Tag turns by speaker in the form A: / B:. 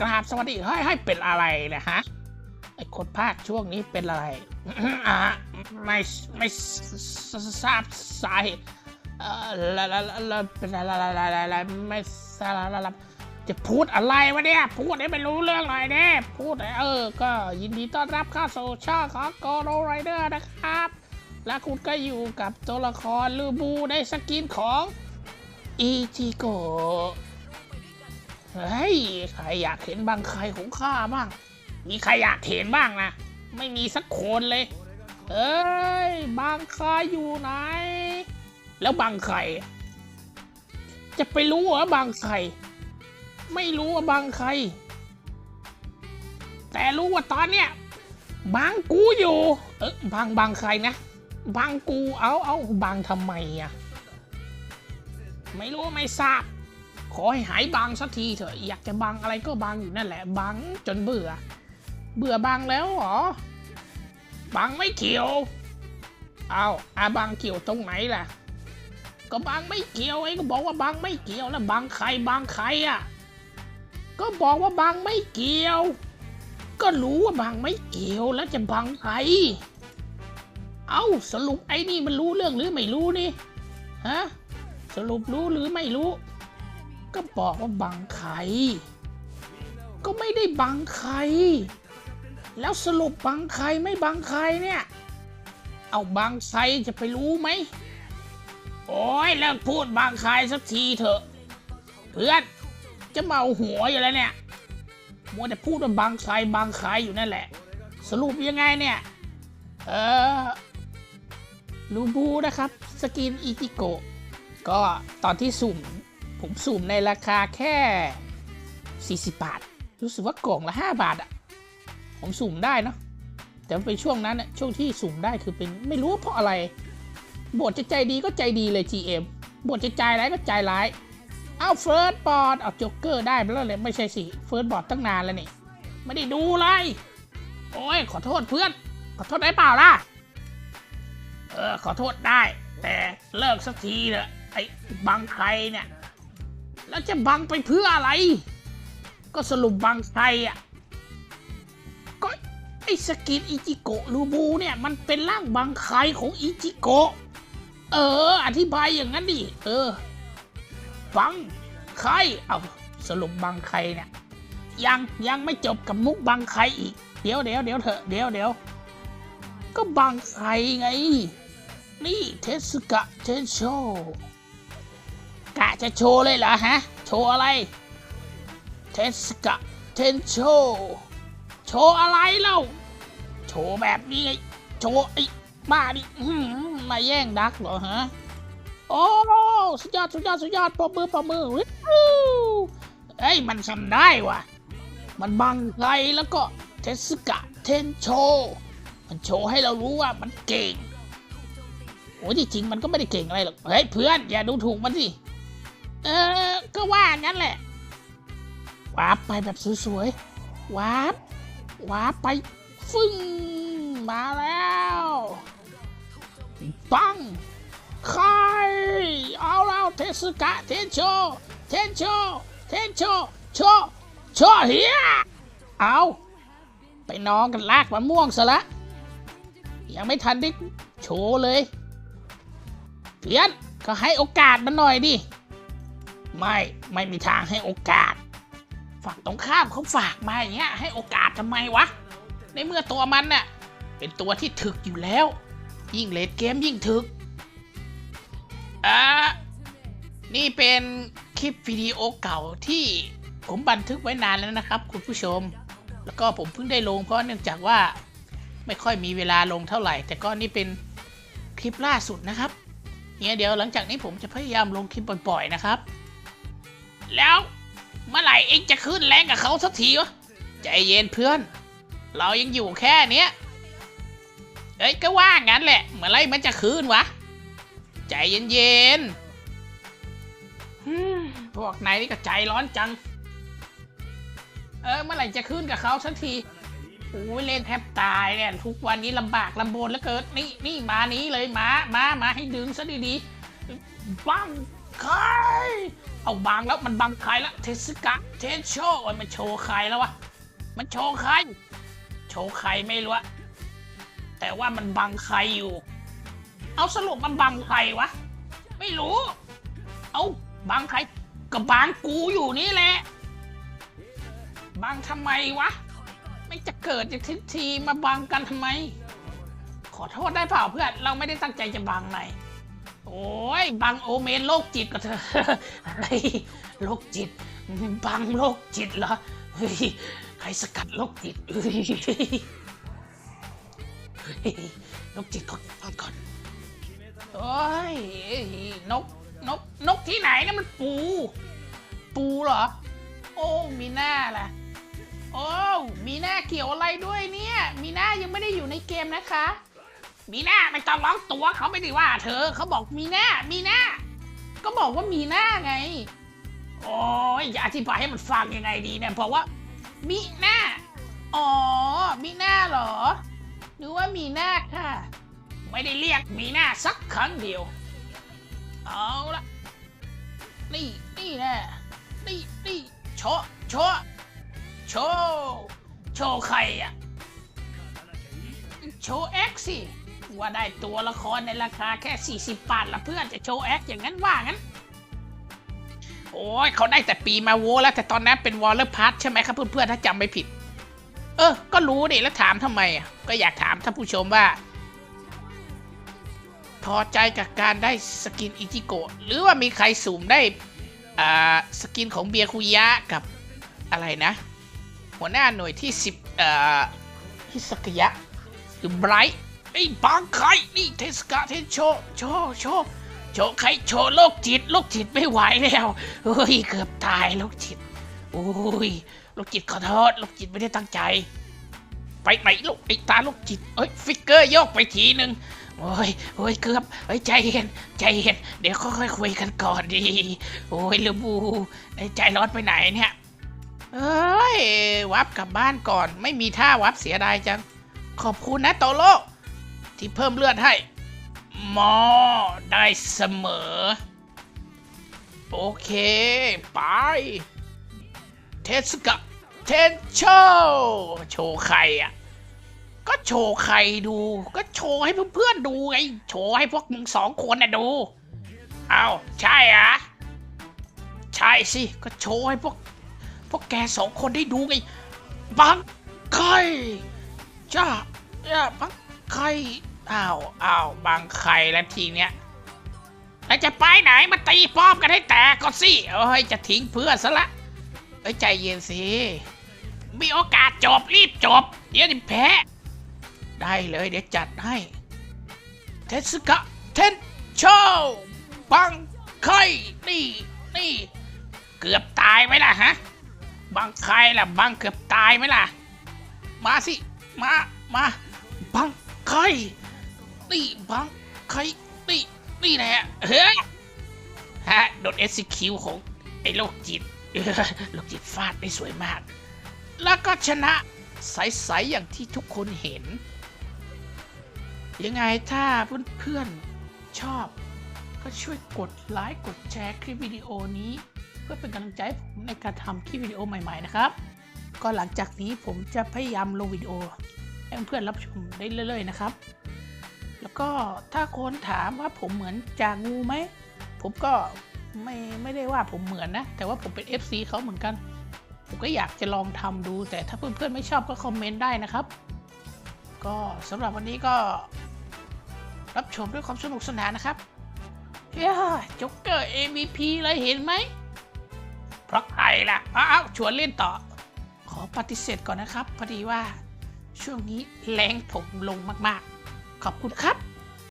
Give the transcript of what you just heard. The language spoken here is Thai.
A: กราบสวัสดีเฮ้ยให้เป็นอะไรนะฮะไอ้คนภาคช่วงนี้เป็นอะไรอ่าไม่ไม่ทราบสาเหตุเออแล้วแล้วแล้วเป็นอะไรอะไรอะไม่ทราบแล้วจะพูดอะไรวะเนี่ยพูดให้ไม่รู้เรื่องหน่อยเนี่ยพูดเออ ก็ยินดีต้อนรับเข้าสู่ช่องของโกโรไรเดอร์นะครับ และคุณก็อยู่กับตัวละครลูบูในสกินของอีจิโกะ ฮ้ยใครอยากเห็นบางใครของข้าบ้าง มีใครอยากเห็นบ้างนะ ไม่มีสักคนเลย เอ้ย บางใครอยู่ไหน แล้วบางใคร จะไปรู้เหรอบางใคร ไม่รู้ว่าบางใคร แต่รู้ว่าตอนเนี้ยบางกูอยู่ เออบางบางใครนะ บางกูเอาเอาบางทำไมอะไม่รู้ไม่ทราบ ขอให้หายบังสักทีเถอะ อยากจะบังอะไรก็บังอยู่นั่นแหละบังจนเบื่อ เบื่อบังแล้วหรอบังไม่เกี่ยว เอาอาบังเกี่ยวตรงไหนล่ะ ก็บังไม่เกี่ยวไอ้ก็บอกว่าบังไม่เกี่ยวแล้วบังใครบังใครอะ ก็บอกว่าบังไม่เกี่ยว ก็รู้ว่าบังไม่เกี่ยวแล้วจะบังใคร เอาสรุปไอ้นี่มันรู้เรื่องหรือไม่รู้นี่ ฮะ สรุปรู้หรือไม่รู้ ก็บอกว่าบังใคร ก็ไม่ได้บังใคร แล้วสรุปบังใครไม่บังใครเนี่ย เอาบังใครจะไปรู้ไหม โอ้ยเลิกพูดบังใครสักทีเถอะ เพื่อนจะเมาหัวอยู่แล้วเนี่ย มัวแต่พูดว่าบังใครบังใครอยู่นั่นแหละ สรุปยังไงเนี่ย เออลูบูนะครับ สกินอิจิโกก็ตอนที่สุ่ม ผมสุ่มในราคาแค่ 40 บาท รู้สึกว่ากล่องละ 5 บาทอะผมสุ่มได้เนาะแต่มันเป็นช่วงนั้นอะช่วงที่สุ่มได้คือเป็นไม่รู้ว่าเพราะอะไรบทจะใจดีก็ใจดีเลย GM บทจะใจร้ายก็ใจร้าย เอาเฟิร์สบอร์ดเอาจ็กเกอร์ได้ไปแล้วเลยไม่ใช่สิเฟิร์สบอร์ดตั้งนานแล้วนี่ไม่ได้ดูเลยโอ้ยขอโทษเพื่อน ขอโทษได้เปล่าล่ะ เออขอโทษได้ แต่เลิกสักทีเถอะไอ้บังใครเนี่ย แล้วจะบังไปเพื่ออะไร ก็สรุปบังใครอะ ก็ไอ้สกินอิจิโกะรูบูเนี่ย มันเป็นร่างบังใครของอิจิโกะ เออ อธิบายอย่างนั้นดิ เออ บังใครเอาสรุปบังใครเนี่ย ยังยังไม่จบกับมุกบังใครอีก เดี๋ยวเดี๋ยวเดี๋ยวเถอะเดี๋ยวเดี๋ยวก็บังใครไง นี่เทสกะเทนโช กะจะโชว์เลยเหรอฮะ โชว์อะไร เทสกะ เทนโชโชว์อะไรเล่า โชว์แบบนี้ไง โชว์ไอ้บ้าดิมาแย่งดักเหรอฮะ โอ้สุดยอดสุดยอดสุดยอดปรบมือปรบมือวิวเอ้ยมันทำได้ว่ะ มันบังไกลแล้วก็เทสกะ เทนโชมันโชว์ให้เรารู้ว่ามันเก่งโอ้ยที่จริงมันก็ไม่ได้เก่งอะไรหรอก เฮ้ยเพื่อนอย่าดูถูกมันสิ ออ ก็ว่างั้นแหละวาร์ปไปแบบสวยๆวาร์ปวาร์ปไปฟึ่งมาแล้วปังใครเอาแล้วเทสกะเทนโชเทนโชเทนโชโชโชเฮียเอาไปนอนกันลากมะม่วงซะละยังไม่ทันได้โชว์เลยเพียนก็ให้โอกาสมันหน่อยดิ ไม่ไม่มีทางให้โอกาส ฝั่งตรงข้ามเขาฝากมาอย่างเงี้ยให้โอกาสทำไมวะ ในเมื่อตัวมันน่ะเป็นตัวที่ถึกอยู่แล้ว ยิ่งเลดเกมยิ่งถึกอ่านี่เป็นคลิปวิดีโอเก่าที่ผมบันทึกไว้นานแล้วนะครับ คุณผู้ชม แล้วก็ผมเพิ่งได้ลงเพราะเนื่องจากว่าไม่ค่อยมีเวลาลงเท่าไหร่ แต่ก็นี่เป็นคลิปล่าสุดนะครับเนี่ยเดี๋ยวหลังจากนี้ผมจะพยายามลงคลิปบ่อยๆนะครับ แล้วเมื่อไหร่เองจะขึ้นแรงกับเขาสักทีวะใจเย็นเพื่อน เรายังอยู่แค่เนี้ยเอ้ยก็ว่างั้นแหละเมื่อไหรมันจะขึ้นวะ ใจเย็นๆฮึ่มพวกนายนี่ก็ใจร้อนจัง เออเมื่อไหร่จะขึ้นกับเขาสักทีโอ้ยเล่นแทบตายเนี่ยทุกวันนี้ลำบากลำบนแล้วเกิดนี่นี่มานี้เลยมามามาให้ดึงซะดีๆบังใคร เอาบังแล้วมันบังใครแล้วเทสกะเทสโชว์มันโชว์ใครแล้ววะมันโชว์ใคร โชว์ใครไม่รู้อะแต่ว่ามันบังใครอยู่ เอาสรุปมันบังใครวะ ไม่รู้ เอาบังใครก็บังกูอยู่นี่แหละบังทำไมวะ ไม่จะเกิดจากทิศทีมาบังกันทำไม ขอโทษได้เปล่าเพื่อนเราไม่ได้ตั้งใจจะบังไหนาย โอ้ยบังโอเมนโรคจิตก็เถออะเฮ้ยโรคจิต บังโรคจิตเหรอเฮ้ยใครสกัดโรคจิตเฮ้ยโรคจิตก่อนกก่อนโอ้ยนกนกนกที่ไหนนะมันปู ปูเหรอ โอ้มีหน้าล่ะ โอ้มีหน้าเกี่ยวอะไรด้วยเนี่ย มีหน้ายังไม่ได้อยู่ในเกมนะคะ มีหน้าไม่ต้องร้องตัวเขาไม่ได้ว่า เธอเขาบอกมีหน้ามีหน้า ก็บอกว่ามีหน้าไง โอ้ยจะอธิบายให้มันฟังยังไงดีเนี่ยบอกว่า มีหน้า อ๋อ มีหน้าเหรอหรือว่ามีหน้าค่ะ ไม่ได้เรียกมีหน้าสักครั้งเดียว เอาละนี่นี่แน่นี่นี่โชว์โชว์โชว์โชว์ใครอะโชว์เอ็กซ์สิ ว่าได้ตัวละครในราคาแค่ 40 บาทละเพื่อนจะโชว์แอ็กซ์อย่างนั้นว่างั้น โอ้ยเขาได้แต่ปีมาโวแล้วแต่ตอนนั้นเป็นวอลเลอร์พาร์ทใช่ไหมครับเพื่อนๆถ้าจำไม่ผิด เออ ก็รู้ดิแล้วถามทำไมอะก็อยากถามท่านผู้ชมว่าพอใจกับการได้สกินอิจิโกะหรือว่ามีใครสุ่มได้อ่าสกินของเบียคุยะกับอะไรนะ หัวหน้าหน่วยที่ 10อ่อฮิสกยะหรือไบรท์ ไอ้บางใครนี่เทสกาเทสโชโชโชโชว์ใครโชโรคจิตโรคจิตไม่ไหวแล้วเฮ้ยเกือบตายโรคจิตโอ้ยโรคจิตขอโทษโรคจิตไม่ได้ตั้งใจ ไปไหนลูกไอ้ตาโรคจิตเอ้ยฟิกเกอร์โยกไปทีหนึ่งโอ้ยโอ้ยเกือบเฮ้ยใจเย็นใจเย็นเดี๋ยวค่อยๆคุยกันก่อนดี โอ้ยลูบูไอ้ใจร้อนไปไหนเนี่ยเอ้ยวับกลับบ้านก่อน ไม่มีท่าวับเสียดายจัง ขอบคุณนะโตโล ที่เพิ่มเลือดให้ หมอได้เสมอ โอเค ไป เทสกะเทนโชว์โชว์ใครอะ ก็โชว์ใครดู ก็โชว์ให้เพื่อนๆดูไง โชว์ให้พวกมึงสองคนน่ะดู เอาใช่อะใช่สิ ก็โชว์ให้พวก พวกแกสองคนได้ดูไง บังไข่จ้าจ้าบังไข่ อ้าวอ้าวบังไข่แล้วทีเนี้ยแล้วจะไปไหนมาตีป้อมกันให้แตกก่อนสิเอ้ยจะทิ้งเพื่อนซะละเอ้ยใจเย็นสิ มีโอกาสจบรีบจบ เดี๋ยวจะแพ้ ได้เลยเดี๋ยวจัดให้ เทสกะเทนโชบังไข่นี่นี่เกือบตายไหมล่ะฮะบังใครล่ะบังเกือบตายไหมล่ะ มาสิ มา มาบังใค รนี่บังใครนี่นี่แหละเฮ้ยฮะโดนเอสคิวของไอ้โรคจิตโรคจิตฟาดได้สวยมาก แล้วก็ชนะใสๆอย่างที่ทุกคนเห็น ยังไงถ้าเพื่อนๆชอบ ก็ช่วยกดไลค์กดแชร์คลิปวิดีโอนี้ เพื่อเป็นกำลังใจผมในการทำคลิปวิดีโอใหม่ๆนะครับ ก็หลังจากนี้ผมจะพยายามลงวิดีโอให้เพื่อนๆรับชมได้เรื่อยๆนะครับ แล้วก็ถ้าคนถามว่าผมเหมือนจางูไหม ผมก็ไม่ไม่ได้ว่าผมเหมือนนะ แต่ว่าผมเป็น FC เขาเหมือนกัน ผมก็อยากจะลองทำดู แต่ถ้าเพื่อนๆไม่ชอบก็คอมเมนต์ได้นะครับ ก็สำหรับวันนี้ก็ รับชมด้วยความสนุกสนานนะครับเฮ้ยจ็อกเกอร์ MVP เลยเห็นไหมเพราะใครล่ะ อ้าวชวนเล่นต่อ ขอปฏิเสธก่อนนะครับ พอดีว่าช่วงนี้แรงผมลงมากๆ ขอบคุณครับ